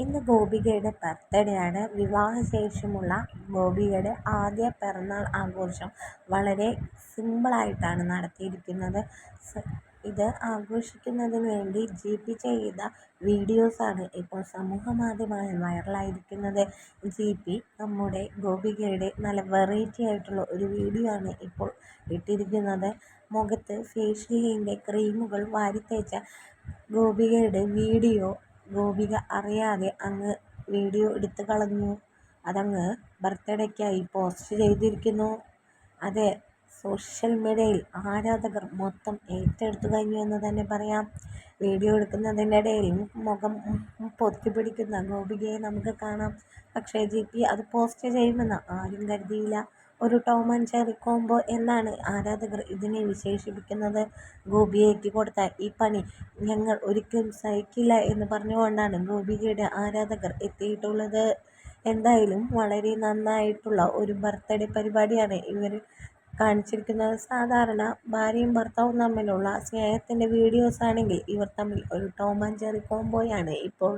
ഇന്ന് ഗോപികയുടെ ബർത്ത്ഡേ ആണ് വിവാഹശേഷമുള്ള ഗോപികയുടെ ആദ്യ പിറന്നാൾ ആഘോഷം വളരെ സിമ്പിളായിട്ടാണ് നടത്തിയിരിക്കുന്നത്. ഇത് ആഘോഷിക്കുന്നതിന് വേണ്ടി ജി പി ചെയ്ത വീഡിയോസാണ് ഇപ്പോൾ സമൂഹ മാധ്യമങ്ങളിൽ വൈറലായിരിക്കുന്നത്. ജി പി നമ്മുടെ ഗോപികയുടെ നല്ല വെറൈറ്റി ആയിട്ടുള്ള ഒരു വീഡിയോ ആണ് ഇപ്പോൾ ഇട്ടിരിക്കുന്നത്. മുഖത്ത് ഫേഷ്യലിന്റെ ക്രീമുകൾ വാരിത്തേച്ച ഗോപികയുടെ വീഡിയോ ഗോപിക അറിയാതെ അങ്ങ് വീഡിയോ എടുത്ത് കളഞ്ഞു. അതങ്ങ് ബർത്ത്ഡേക്കായി പോസ്റ്റ് ചെയ്തിരിക്കുന്നു. അതെ സോഷ്യൽ മീഡിയയിൽ ആരാധകർ മൊത്തം ഏറ്റെടുത്തു കഴിഞ്ഞു എന്ന് തന്നെ പറയാം. വീഡിയോ എടുക്കുന്നതിനിടയിൽ മുഖം പൊത്തി പിടിക്കുന്ന ഗോപികയെ നമുക്ക് കാണാം. പക്ഷേ ജി പി അത് പോസ്റ്റ് ചെയ്യുമെന്ന് ആരും കരുതിയില്ല. ഒരു ടോം ആൻഡ് ജെറി കോംബോ എന്നാണ് ആരാധകർ ഇതിനെ വിശേഷിപ്പിക്കുന്നത്. ഗോപികയ്ക്ക് കൊടുത്ത ഈ പണി ഞങ്ങൾ ഒരിക്കലും സഹിക്കില്ല എന്ന് പറഞ്ഞുകൊണ്ടാണ് ഗോപികയുടെ ആരാധകർ എത്തിയിട്ടുള്ളത്. എന്തായാലും വളരെ നന്നായിട്ടുള്ള ഒരു ബർത്ത്ഡേ പരിപാടിയാണ് ഇവർ കാണിച്ചിരിക്കുന്നത്. സാധാരണ ഭാര്യയും ഭർത്താവും തമ്മിലുള്ള സ്നേഹത്തിന്റെ വീഡിയോസ് ആണെങ്കിൽ ഇവർ തമ്മിൽ ഒരു ടോം ആൻഡ് ജെറി കോംബോയാണ് ഇപ്പോൾ